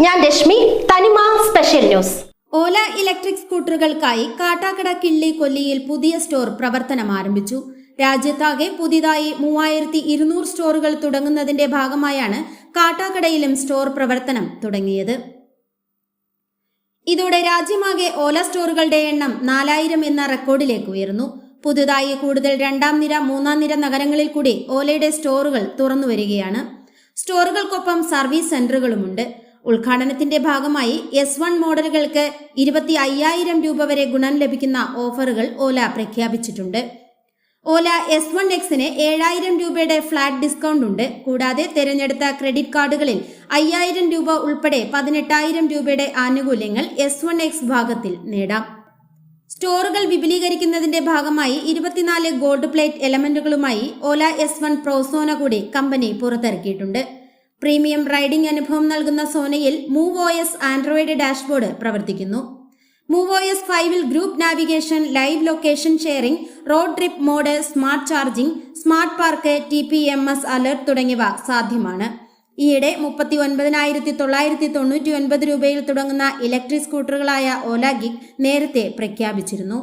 ഞാൻ രശ്മി തനിമ special news. Ola electric സ്കൂട്ടറുകൾക്കായി കാട്ടാക്കട കിള്ളി കൊല്ലിയിൽ പുതിയ സ്റ്റോർ പ്രവർത്തനം ആരംഭിച്ചു. രാജ്യത്താകെ പുതിയതായി മൂവായിരത്തി ഇരുന്നൂറ് സ്റ്റോറുകൾ തുടങ്ങുന്നതിന്റെ ഭാഗമായാണ് കാട്ടാക്കടയിലും സ്റ്റോർ പ്രവർത്തനം തുടങ്ങിയത്. ഇതോടെ രാജ്യമാകെ ഓല സ്റ്റോറുകളുടെ എണ്ണം നാലായിരം എന്ന റെക്കോർഡിലേക്ക് ഉയർന്നു. പുതുതായി കൂടുതൽ രണ്ടാം നിര മൂന്നാം നിര നഗരങ്ങളിൽ കൂടി ഓലയുടെ സ്റ്റോറുകൾ തുറന്നു വരികയാണ് സ്റ്റോറുകൾക്കൊപ്പം സർവീസ് സെന്ററുകളുമുണ്ട്. ഉദ്ഘാടനത്തിന്റെ ഭാഗമായി എസ് വൺ മോഡലുകൾക്ക് ഇരുപത്തി അയ്യായിരം രൂപ വരെ ഗുണം ലഭിക്കുന്ന ഓഫറുകൾ ഓല പ്രഖ്യാപിച്ചിട്ടുണ്ട്. ഓല എസ് വൺ എക്സിന് ഏഴായിരം രൂപയുടെ ഫ്ലാറ്റ് ഡിസ്കൗണ്ട് ഉണ്ട്. കൂടാതെ തിരഞ്ഞെടുത്ത ക്രെഡിറ്റ് കാർഡുകളിൽ അയ്യായിരം രൂപ ഉൾപ്പെടെ പതിനെട്ടായിരം രൂപയുടെ ആനുകൂല്യങ്ങൾ എസ് വൺ എക്സ് ഭാഗത്തിൽ നേടാം. സ്റ്റോറുകൾ വിപുലീകരിക്കുന്നതിന്റെ ഭാഗമായി ഇരുപത്തിനാല് gold plate എലമെന്റുകളുമായി Ola S one pro Sona കൂടി കമ്പനി പുറത്തിറക്കിയിട്ടുണ്ട്. പ്രീമിയം റൈഡിംഗ് അനുഭവം നൽകുന്ന സോനയിൽ Move O S Android dashboard പ്രവർത്തിക്കുന്നു. മൂവ് ഒ എസ് ഫൈവിൽ group navigation live location sharing road trip mode smart charging smart park T P M S alert തുടങ്ങിയവ സാധ്യമാണ്. ഈയിടെ മുപ്പത്തി ഒൻപതിനായിരത്തി തൊള്ളായിരത്തി തൊണ്ണൂറ്റി ഒൻപത് രൂപയിൽ തുടങ്ങുന്ന ഇലക്ട്രിക് സ്കൂട്ടറുകളായ ഓല ഗിഗ് നേരത്തെ പ്രഖ്യാപിച്ചിരുന്നു.